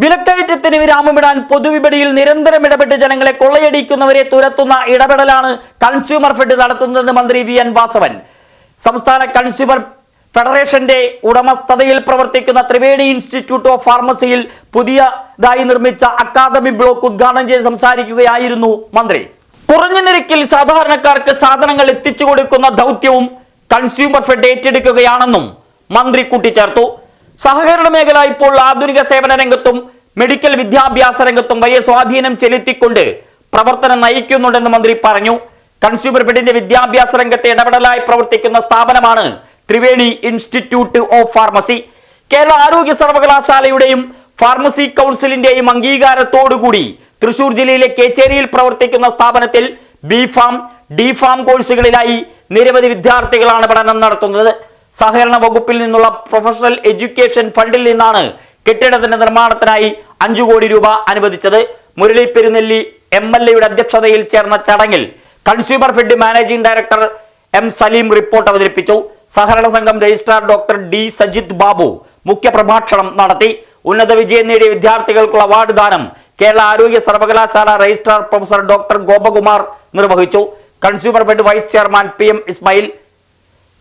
വിലക്കയറ്റത്തിന് വിരാമമിടാൻ പൊതുവിപണിയിൽ നിരന്തരം ഇടപെട്ട് ജനങ്ങളെ കൊള്ളയടിക്കുന്നവരെ തുരത്തുന്ന ഇടപെടലാണ് കൺസ്യൂമർ ഫെഡ് നടത്തുന്നതെന്ന് മന്ത്രി വി എൻ വാസവൻ. സംസ്ഥാന കൺസ്യൂമർ ഫെഡറേഷന്റെ ഉടമസ്ഥതയിൽ പ്രവർത്തിക്കുന്ന ത്രിവേണി ഇൻസ്റ്റിറ്റ്യൂട്ട് ഓഫ് ഫാർമസിയിൽ പുതിയതായി നിർമ്മിച്ച അക്കാദമി ബ്ലോക്ക് ഉദ്ഘാടനം ചെയ്ത് സംസാരിക്കുകയായിരുന്നു മന്ത്രി. കുറഞ്ഞ നിരക്കിൽ സാധാരണക്കാർക്ക് സാധനങ്ങൾ എത്തിച്ചു കൊടുക്കുന്ന ദൗത്യവും കൺസ്യൂമർ ഫെഡ് ഏറ്റെടുക്കുകയാണെന്നും മന്ത്രി കൂട്ടിച്ചേർത്തു. സഹകരണ മേഖല ഇപ്പോൾ ആധുനിക സേവന രംഗത്തും മെഡിക്കൽ വിദ്യാഭ്യാസ രംഗത്തും വലിയ സ്വാധീനം ചെലുത്തിക്കൊണ്ട് പ്രവർത്തനം നയിക്കുന്നുണ്ടെന്ന് മന്ത്രി പറഞ്ഞു. കൺസ്യൂമർ ഫെഡിന്റെ വിദ്യാഭ്യാസ രംഗത്തെ ഇടപെടലായി പ്രവർത്തിക്കുന്ന സ്ഥാപനമാണ് Triveni institute of pharmacy. Kerala ആരോഗ്യ സർവകലാശാലയുടെയും ഫാർമസി കൗൺസിലിന്റെയും അംഗീകാരത്തോടുകൂടി തൃശൂർ ജില്ലയിലെ കേച്ചേരിയിൽ പ്രവർത്തിക്കുന്ന സ്ഥാപനത്തിൽ ബി ഫാം ഡി ഫാം കോഴ്സുകളിലായി നിരവധി വിദ്യാർത്ഥികളാണ് പഠനം നടത്തുന്നത്. സഹകരണ വകുപ്പിൽ നിന്നുള്ള പ്രൊഫഷണൽ എഡ്യൂക്കേഷൻ ഫണ്ടിൽ നിന്നാണ് കെട്ടിടത്തിന്റെ നിർമ്മാണത്തിനായി അഞ്ചു കോടി രൂപ അനുവദിച്ചത്. മുരളി പെരുന്നെല്ലി എം എൽ എയുടെ അധ്യക്ഷതയിൽ ചേർന്ന ചടങ്ങിൽ consumer fed managing director M Saleem report അവതരിപ്പിച്ചു. സഹകരണ സംഘം registrar doctor D Sajith Babu മുഖ്യപ്രഭാഷണം നടത്തി. ഉന്നത വിജയം നേടിയ വിദ്യാർത്ഥികൾക്കുള്ള അവാർഡ് ദാനം കേരള ആരോഗ്യ സർവകലാശാല രജിസ്ട്രാർ പ്രൊഫസർ ഡോക്ടർ ഗോപകുമാർ നിർവഹിച്ചു. Consumer fed vice chairman P M Ismail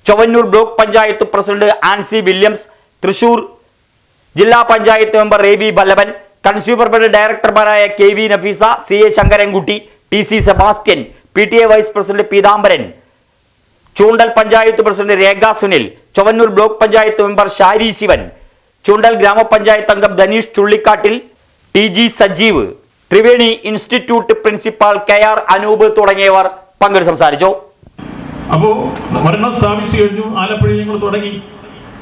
Chowwannur block panchayat president Ancy Williams Thrissur ജില്ലാ panchayat member A V Balavan consumer fed ഡയറക്ടർമാരായ K V Nafeesa C A Sankarankutty T C Sebastian P T A vice president Peethambaran. Choondal panchayat president Rekha Sunil Chowwannur block panchayat member Shari Sivan Choondal ഗ്രാമപഞ്ചായത്ത് അംഗം Dhaneesh Chullikkattil T G Sajeev Triveni institute principal K R Anoop തുടങ്ങിയവർ പങ്കെടുത്ത് സംസാരിച്ചു. അപ്പോ ഒരെണ്ണം സ്ഥാപിച്ചു കഴിഞ്ഞു. ആലപ്പുഴ ഞങ്ങൾ തുടങ്ങി.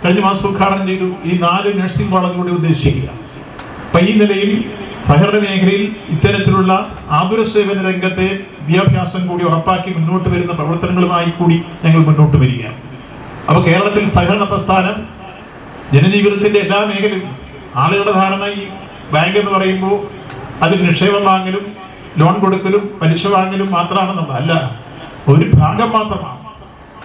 കഴിഞ്ഞ മാസം ഉദ്ഘാടനം ചെയ്തു. ഈ നാല് നഴ്സിംഗ് കോളേജ് കൂടി ഉദ്ദേശിക്കുക. അപ്പൊ ഈ നിലയിൽ സഹകരണ മേഖലയിൽ ഇത്തരത്തിലുള്ള ആതുര സേവന രംഗത്തെ വിദ്യാഭ്യാസം കൂടി ഉറപ്പാക്കി മുന്നോട്ട് വരുന്ന പ്രവർത്തനങ്ങളുമായി കൂടി ഞങ്ങൾ മുന്നോട്ട് വരികയാണ്. അപ്പൊ കേരളത്തിൽ സഹകരണ പ്രസ്ഥാനം ജനജീവിതത്തിന്റെ എല്ലാ മേഖലയും ആളുകളുടെ ധാരണ ഈ ബാങ്ക് എന്ന് പറയുമ്പോൾ അതിൽ നിക്ഷേപം വാങ്ങലും ലോൺ കൊടുക്കലും പലിശ വാങ്ങലും മാത്രമാണെന്നുള്ള അല്ല ഒരു ഭാഗം മാത്രമാണ്.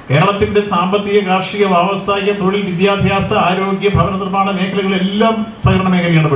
കേരളത്തിന്റെ സാമ്പത്തിക കാർഷിക വ്യാവസായിക തൊഴിൽ വിദ്യാഭ്യാസ ആരോഗ്യ ഭവന നിർമ്മാണ മേഖലകളെല്ലാം സഹകരണ മേഖലയാണ്